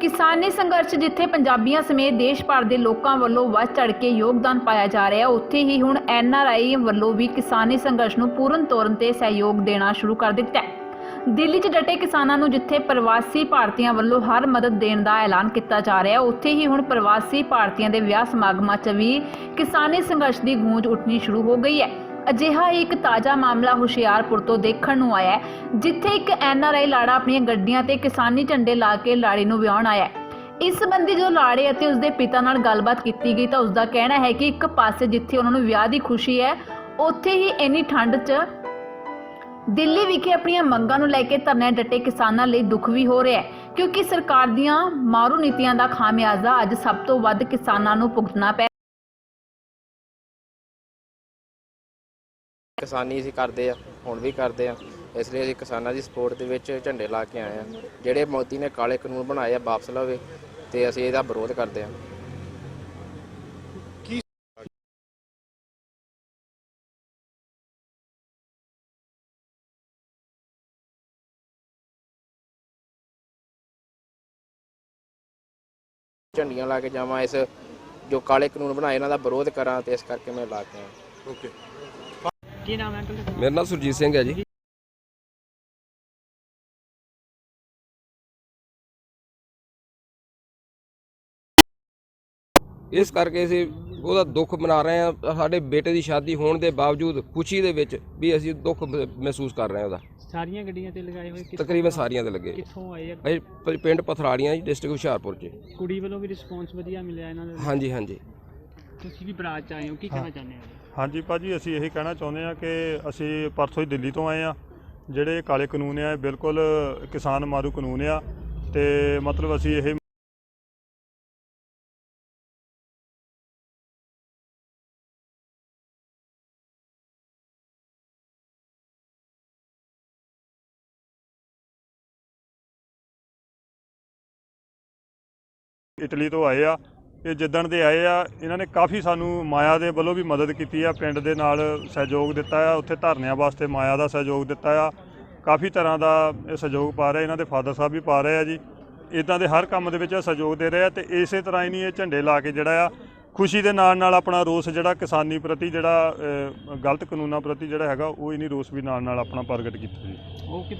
ਕਿਸਾਨੀ ਸੰਘਰਸ਼ ਜਿੱਥੇ ਪੰਜਾਬੀਆਂ ਸਮੇਤ ਦੇਸ਼ ਭਰ ਦੇ ਲੋਕਾਂ ਵੱਲੋਂ ਵੱਧ ਚੜ ਕੇ ਯੋਗਦਾਨ ਪਾਇਆ ਜਾ ਰਿਹਾ, ਉੱਥੇ ਹੀ ਹੁਣ ਐੱਨ ਆਰ ਆਈ ਵੱਲੋਂ ਵੀ ਕਿਸਾਨੀ ਸੰਘਰਸ਼ ਨੂੰ ਪੂਰਨ ਤੌਰ ਤੇ ਸਹਿਯੋਗ ਦੇਣਾ ਸ਼ੁਰੂ ਕਰ ਦਿੱਤਾ ਹੈ। ਦਿੱਲੀ 'ਚ ਡਟੇ ਕਿਸਾਨਾਂ ਨੂੰ ਜਿੱਥੇ ਪ੍ਰਵਾਸੀ ਭਾਰਤੀਆਂ ਵੱਲੋਂ ਹਰ ਮਦਦ ਦੇਣ ਦਾ ਐਲਾਨ ਕੀਤਾ ਜਾ ਰਿਹਾ, ਉੱਥੇ ਹੀ ਹੁਣ ਪ੍ਰਵਾਸੀ ਭਾਰਤੀਆਂ ਦੇ ਵਿਆਹ ਸਮਾਗਮਾਂ 'ਚ ਵੀ ਕਿਸਾਨੀ ਸੰਘਰਸ਼ ਦੀ ਗੂੰਜ ਉੱਠਣੀ ਸ਼ੁਰੂ ਹੋ ਗਈ ਹੈ। ਅਜਿਹਾ ਹੀ ਇੱਕ ਤਾਜ਼ਾ ਮਾਮਲਾ ਹੁਸ਼ਿਆਰਪੁਰ ਤੋਂ ਦੇਖਣ ਨੂੰ ਆਇਆ ਹੈ, ਜਿੱਥੇ ਇੱਕ ਐਨਆਰਆਈ ਲਾੜਾ ਆਪਣੀਆਂ ਗੱਡੀਆਂ ਤੇ ਕਿਸਾਨੀ ਝੰਡੇ ਲਾ ਕੇ ਲਾੜੀ ਨੂੰ ਵਿਆਹਣ ਆਇਆ ਹੈ। ਇਸ ਸੰਬੰਧੀ ਜਦੋਂ ਲਾੜੇ ਅਤੇ ਉਸਦੇ ਪਿਤਾ ਨਾਲ ਗੱਲਬਾਤ ਕੀਤੀ ਗਈ ਤਾਂ ਉਸਦਾ ਕਹਿਣਾ ਹੈ ਕਿ ਇੱਕ ਪਾਸੇ ਜਿੱਥੇ ਉਹਨਾਂ ਨੂੰ ਵਿਆਹ ਦੀ ਖੁਸ਼ੀ ਹੈ, ਉੱਥੇ ਹੀ ਇੰਨੀ ਠੰਡ 'ਚ ਦਿੱਲੀ ਵਿਖੇ ਆਪਣੀਆਂ ਮੰਗਾਂ ਨੂੰ ਲੈ ਕੇ ਧਰਨੇ ਡਟੇ ਕਿਸਾਨਾਂ ਲਈ ਦੁੱਖ ਵੀ ਹੋ ਰਿਹਾ ਹੈ, ਕਿਉਂਕਿ ਸਰਕਾਰ ਦੀਆਂ ਮਾਰੂ ਨੀਤੀਆਂ ਦਾ ਖਾਮਿਆਜ਼ਾ ਅੱਜ ਸਭ ਤੋਂ ਵੱਧ ਕਿਸਾਨਾਂ ਨੂੰ ਭੁਗਤਣਾ ਪੈ ਕਿਸਾਨੀ ਅਸੀਂ ਕਰਦੇ ਆ, ਹੁਣ ਵੀ ਕਰਦੇ ਆ। ਇਸ ਲਈ ਅਸੀਂ ਕਿਸਾਨਾਂ ਦੀ ਸਪੋਰਟ ਦੇ ਵਿੱਚ ਝੰਡੇ ਲਾ ਕੇ ਆਏ ਆ। ਜਿਹੜੇ ਮੋਦੀ ਨੇ ਕਾਲੇ ਕਾਨੂੰਨ ਬਣਾਏ ਆ, ਵਾਪਸ ਲਵੇ ਤੇ ਅਸੀਂ ਇਹਦਾ ਵਿਰੋਧ ਕਰਦੇ ਆ। ਝੰਡੀਆਂ ਲਾ ਕੇ ਜਾਵਾਂ, ਇਸ ਜੋ ਕਾਲੇ ਕਾਨੂੰਨ ਬਣਾਏ, ਇਹਨਾਂ ਦਾ ਵਿਰੋਧ ਕਰਾਂ ਤੇ ਇਸ ਕਰਕੇ ਮੈਂ ਲਾ ਕੇ ਆਇਆ। ਓਕੇ ਕੀ ਨਾਮ ਹੈ ਅੰਕਲ ਜੀ? ਮੇਰਾ ਨਾਮ ਸੁਰਜੀਤ ਸਿੰਘ ਹੈ ਜੀ। ਇਸ ਕਰਕੇ ਅਸੀਂ ਉਹਦਾ ਦੁੱਖ ਮਨਾ ਰਹੇ ਹਾਂ। ਸਾਡੇ ਬੇਟੇ ਦੀ ਸ਼ਾਦੀ ਹੋਣ ਦੇ ਬਾਵਜੂਦ ਖੁਸ਼ੀ ਦੇ ਵਿੱਚ ਵੀ ਅਸੀਂ ਦੁੱਖ ਮ- ਮਹਿਸੂਸ ਕਰ ਰਹੇ ਹਾਂ ਉਹਦਾ। ਸਾਰੀਆਂ ਗੱਡੀਆਂ ਤੇ ਲਗਾਏ ਹੋਏ ਕਿੱਥੋਂ- ਤਕਰੀਬਨ ਸਾਰੀਆਂ ਦੇ ਲੱਗੇ। ਕਿੱਥੋਂ ਆਏ ਆ? ਅਸੀਂ ਪ- ਪਿੰਡ ਪਥਰਾੜੀਆਂ ਜੀ ਡਿਸਟ੍ਰਿਕਟ ਹੁਸ਼ਿਆਰਪੁਰ 'ਚ। ਕੁੜੀ ਵੱਲੋਂ ਵੀ ਰਿਸਪੌਂਸ ਵਧੀਆ ਮਿਲਿਆ ਇਹਨਾਂ ਦਾ ਹਾਂਜੀ ਹਾਂਜੀ। ਤੁਸੀਂ ਵੀ ਬਰਾਤ ਚ ਆਏ ਹੋ ਕੀ ਕਹਿਣਾ ਚਾਹੁੰਦੇ ਹੋ? ਹਾਂਜੀ ਭਾਜੀ, ਅਸੀਂ ਇਹੀ ਕਹਿਣਾ ਚਾਹੁੰਦੇ ਆ ਕਿ ਅਸੀਂ ਪਰਸੋਂ ਹੀ ਦਿੱਲੀ ਤੋਂ ਆਏ ਆ ਜਿਹੜੇ ਕਾਲੇ ਕਾਨੂੰਨ ਆ, ਇਹ ਬਿਲਕੁਲ ਕਿਸਾਨ ਮਾਰੂ ਕਾਨੂੰਨ ਆ। ਤੇ ਮਤਲਬ ਅਸੀਂ ਇਹ ਇਟਲੀ ਤੋਂ ਆਏ ਆ। ਇਹ ਜਿੱਦਣ ਦੇ ਆਏ ਆ, ਇਹਨਾਂ ਨੇ ਕਾਫੀ ਸਾਨੂੰ ਮਾਇਆ ਦੇ ਵੱਲੋਂ ਵੀ ਮਦਦ ਕੀਤੀ ਆ, ਪਿੰਡ ਦੇ ਨਾਲ ਸਹਿਯੋਗ ਦਿੱਤਾ ਆ, ਉੱਥੇ ਧਰਨਿਆਂ ਵਾਸਤੇ ਮਾਇਆ ਦਾ ਸਹਿਯੋਗ ਦਿੱਤਾ ਆ। ਕਾਫੀ ਤਰ੍ਹਾਂ ਦਾ ਇਹ ਸਹਿਯੋਗ ਪਾ ਰਹੇ ਇਹਨਾਂ ਦੇ ਫਾਦਰ ਸਾਹਿਬ ਵੀ ਪਾ ਰਹੇ ਆ ਜੀ। ਇਦਾਂ ਦੇ ਹਰ ਕੰਮ ਦੇ ਵਿੱਚ ਇਹ ਸਹਿਯੋਗ ਦੇ ਰਹੇ ਆ ਤੇ ਇਸੇ ਤਰ੍ਹਾਂ ਹੀ ਨਹੀਂ ਇਹ ਝੰਡੇ ਲਾ ਕੇ ਜਿਹੜਾ ਆ, ਖੁਸ਼ੀ ਦੇ ਨਾਲ ਨਾਲ ਆਪਣਾ ਰੋਸ ਜਿਹੜਾ ਕਿਸਾਨੀ ਪ੍ਰਤੀ ਜਿਹੜਾ ਗਲਤ ਕਾਨੂੰਨਾਂ ਪ੍ਰਤੀ ਜਿਹੜਾ ਹੈਗਾ, ਉਹ ਹੀ ਰੋਸ ਵੀ ਨਾਲ ਨਾਲ ਆਪਣਾ ਪ੍ਰਗਟ ਕੀਤਾ ਜੀ। ਓਕੇ